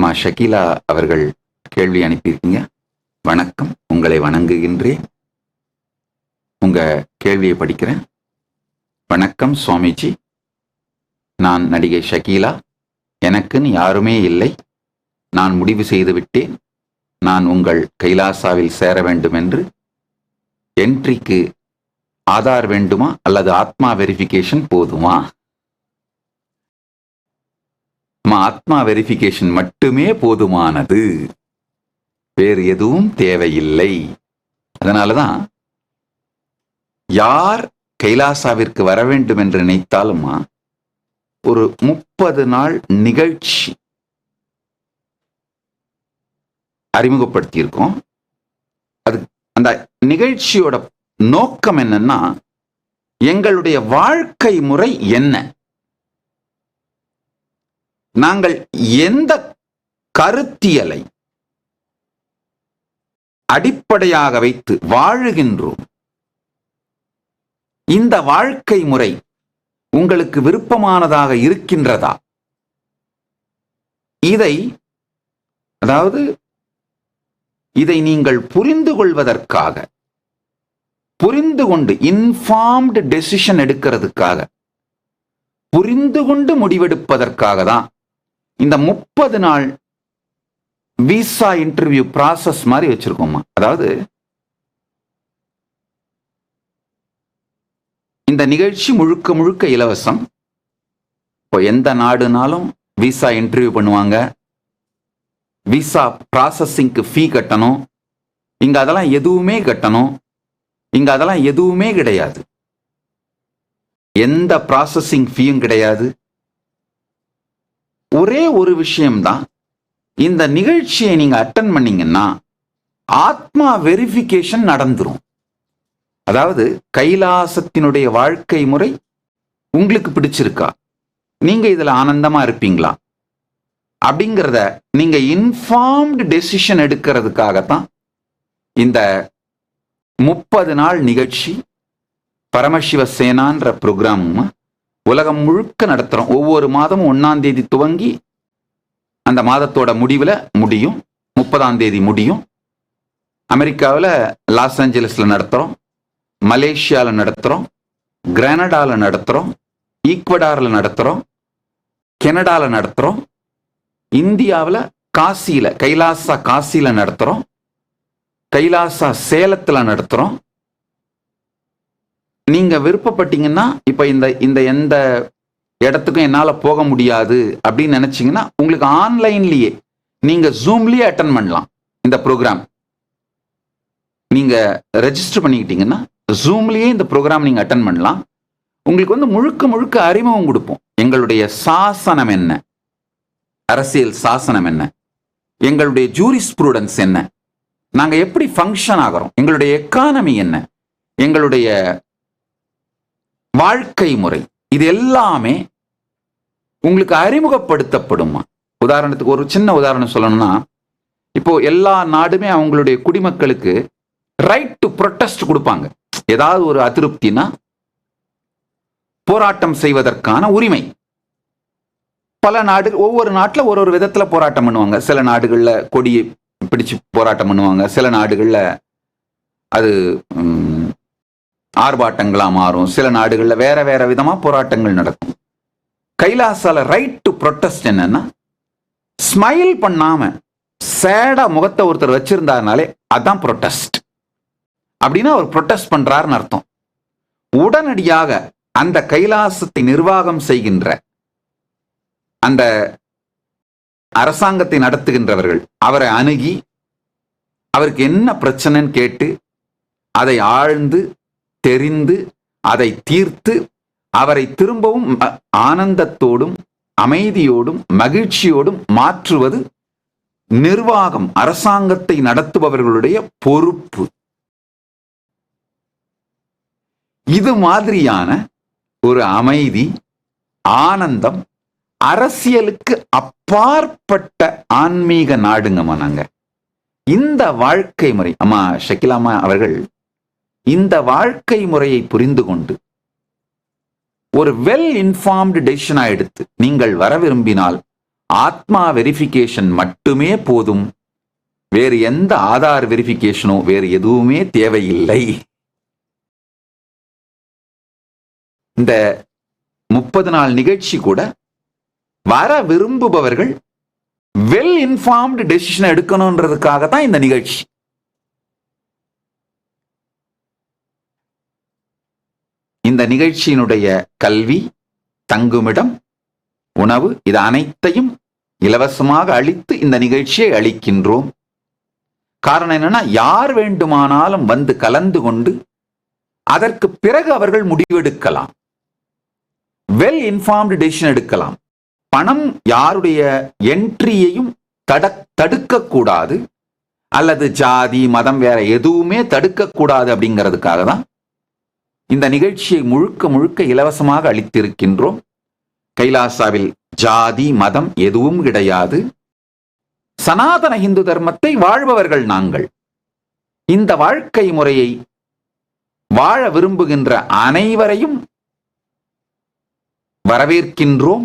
அம்மா ஷக்கீலா அவர்கள் கேள்வி அனுப்பியிருக்கீங்க. வணக்கம். உங்களை வணங்குகின்றேன். உங்க கேள்வியை படிக்கிறேன். வணக்கம் சுவாமிஜி. நான் நடிகை ஷக்கீலா. எனக்குன்னு யாருமே இல்லை. நான் முடிவு செய்துவிட்டேன் நான் உங்கள் கைலாசாவில் சேர வேண்டும் என்று என்ட்ரிக்கு ஆதார் வேண்டுமா? அல்லது ஆத்மா வெரிஃபிகேஷன் போதுமா? நம்ம ஆத்மா வெரிஃபிகேஷன் மட்டுமே போதுமானது. வேறு எதுவும் தேவையில்லை. அதனாலதான் யார் கைலாசாவிற்கு வர வேண்டும் என்று நினைத்தாலுமா ஒரு முப்பது நாள் நிகழ்ச்சி அறிமுகப்படுத்தியிருக்கோம். அது அந்த நிகழ்ச்சியோட நோக்கம் என்னன்னா எங்களுடைய வாழ்க்கை முறை என்ன? நாங்கள் எந்த கருத்தியலை அடிப்படையாக வைத்து வாழுகின்றோம்? இந்த வாழ்க்கை முறை உங்களுக்கு விருப்பமானதாக இருக்கின்றதா? இதை அதாவது இதை நீங்கள் புரிந்து கொள்வதற்காக புரிந்து கொண்டு இன்ஃபார்ம்டு டெசிஷன் எடுக்கிறதுக்காக புரிந்து கொண்டு முடிவெடுப்பதற்காக தான் இந்த முப்பது நாள் விசா இன்டர்வியூ ப்ராசஸ் மாதிரி வச்சிருக்கோமா அதாவது இந்த நிகழ்ச்சி முழுக்க முழுக்க இலவசம். இப்போ எந்த நாடுனாலும் விசா இன்டர்வியூ பண்ணுவாங்க. விசா ப்ராசஸிங்க்கு ஃபீ கட்டணும். இங்கே அதெல்லாம் எதுவுமே கட்டணும். இங்கே அதெல்லாம் எதுவுமே கிடையாது. எந்த ப்ராசஸிங் ஃபீயும் கிடையாது. ஒரே ஒரு விஷயம்தான். இந்த நிகழ்ச்சியை நீங்க அட்டன் பண்ணீங்கன்னா ஆத்மா வெரிஃபிகேஷன் நடந்துரும். அதாவது கைலாசத்தினுடைய வாழ்க்கை முறை உங்களுக்கு பிடிச்சிருக்கா? நீங்க இதுல ஆனந்தமா இருப்பீங்களா? அப்படிங்கிறத நீங்க இன்ஃபார்ம்டு டெசிஷன் எடுக்கிறதுக்காகத்தான் இந்த முப்பது நாள் நிகழ்ச்சி பரமசிவ சேனான்ற ப்ரோக்ராம் உலகம் முழுக்க நடத்துகிறோம் ஒவ்வொரு மாதமும் ஒன்றாம் தேதி துவங்கி அந்த மாதத்தோட முடிவில் முடியும். முப்பதாம் தேதி முடியும். அமெரிக்காவில் லாஸ் ஏஞ்சலஸில் நடத்துகிறோம் மலேசியாவில் நடத்துகிறோம் கிரனடாவில் நடத்துகிறோம் ஈக்வடாரில் நடத்துகிறோம் கெனடாவில் நடத்துகிறோம் இந்தியாவில் காசியில் கைலாசா காசியில் நடத்துகிறோம் கைலாசா சேலத்தில் நடத்துகிறோம் நீங்க விருப்பப்பட்டீங்கன்னா இப்ப இந்த இந்த எந்த இடத்துக்கும் என்னால போக முடியாது அப்படின்னு நினைச்சீங்கன்னா உங்களுக்கு ஆன்லைன்லயே நீங்க ஜூம்லயே அட்டன் பண்ணலாம் இந்த ப்ரோக்ராம் நீங்க ரெஜிஸ்டர் பண்ணிக்கிட்டீங்கன்னா ஜூம்லயே இந்த ப்ரோக்ராம் நீங்க அட்டன் பண்ணலாம். உங்களுக்கு வந்து முழுக்க முழுக்க அறிமுகம் கொடுப்போம். எங்களுடைய சாசனம் என்ன? அரசியல் சாசனம் என்ன? எங்களுடைய ஜூரிஸ்ப்ரூடன்ஸ் என்ன? நாங்கள் எப்படி ஃபங்க்ஷன் ஆகிறோம்? எங்களுடைய எக்கானமி என்ன? எங்களுடைய வாழ்க்கை முறை. இது எல்லாமே உங்களுக்கு அறிமுகப்படுத்தப்படுமா? உதாரணத்துக்கு ஒரு சின்ன உதாரணம் சொல்லணும்னா இப்போ எல்லா நாடுமே அவங்களுடைய குடிமக்களுக்கு ரைட் டு ப்ரொட்டஸ்ட் கொடுப்பாங்க. ஏதாவது ஒரு அதிருப்தினா போராட்டம் செய்வதற்கான உரிமை. பல நாடு ஒவ்வொரு நாட்டில் ஒரு ஒரு விதத்தில் போராட்டம் பண்ணுவாங்க. சில நாடுகளில் கொடியை பிடிச்சு போராட்டம் பண்ணுவாங்க. சில நாடுகளில் அது ஆர்ப்பாட்டங்களா மாறும். சில நாடுகள்ல வேற வேற விதமா போராட்டங்கள் நடக்கும். கைலாசால ரைட் டு ப்ரொட்டஸ்ட் என்னன்னா ஸ்மைல் பண்ணாம சேடா முகத்தை ஒருத்தர் வச்சிருந்தாருனாலே அதான் ப்ரொட்டஸ்ட் அப்படின்னா அவர் ப்ரொட்டஸ்ட் பண்றாருன்னு அர்த்தம். உடனடியாக அந்த கைலாசத்தை நிர்வாகம் செய்கின்ற அந்த அரசாங்கத்தை நடத்துகின்றவர்கள் அவரை அணுகி அவருக்கு என்ன பிரச்சனைன்னு கேட்டு அதை ஆழ்ந்து தெரிந்து அதை தீர்த்து அவரை திரும்பவும் ஆனந்தத்தோடும் அமைதியோடும் மகிழ்ச்சியோடும் மாற்றுவது நிர்வாகம் அரசாங்கத்தை நடத்துபவர்களுடைய பொறுப்பு. இது மாதிரியான ஒரு அமைதி ஆனந்தம் அரசியலுக்கு அப்பாற்பட்ட ஆன்மீக நாடுங்கம்மா நாங்க. இந்த வாழ்க்கை முறை அம்மா ஷக்கிலாமா அவர்கள் இந்த வாழ்க்கை முறையை புரிந்து கொண்டு ஒரு வெல் இன்ஃபார்ம்டு டெசிஷனா எடுத்து நீங்கள் வர விரும்பினால் ஆத்மா வெரிஃபிகேஷன் மட்டுமே போதும். வேறு எந்த ஆதார் வெரிஃபிகேஷனோ வேறு எதுவுமே தேவையில்லை. இந்த முப்பது நாள் நிகழ்ச்சி கூட வர விரும்புபவர்கள் வெல் இன்ஃபார்ம்டு டெசிஷன் எடுக்கணுன்றதுக்காக தான் இந்த நிகழ்ச்சி. இந்த நிகழ்ச்சியினுடைய கல்வி தங்குமிடம் உணவு இது அனைத்தையும் இலவசமாக அளித்து இந்த நிகழ்ச்சியை அளிக்கின்றோம். காரணம் என்னன்னா யார் வேண்டுமானாலும் வந்து கலந்து கொண்டு அதற்கு பிறகு அவர்கள் முடிவெடுக்கலாம். வெல் இன்ஃபார்ம்டு டெசிஷன் எடுக்கலாம். பணம் யாருடைய என்ட்ரியையும் தட தடுக்கக்கூடாது. அல்லது ஜாதி மதம் வேற எதுவுமே தடுக்கக்கூடாது அப்படிங்கிறதுக்காக தான் இந்த நிகழ்ச்சியை முழுக்க முழுக்க இலவசமாக அளித்திருக்கின்றோம். கைலாசாவில் ஜாதி மதம் எதுவும் கிடையாது. சனாதன இந்து தர்மத்தை வாழ்பவர்கள் நாங்கள். இந்த வாழ்க்கை முறையை வாழ விரும்புகின்ற அனைவரையும் வரவேற்கின்றோம்.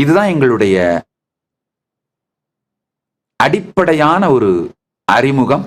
இதுதான் எங்களுடைய அடிப்படையான ஒரு அறிமுகம்.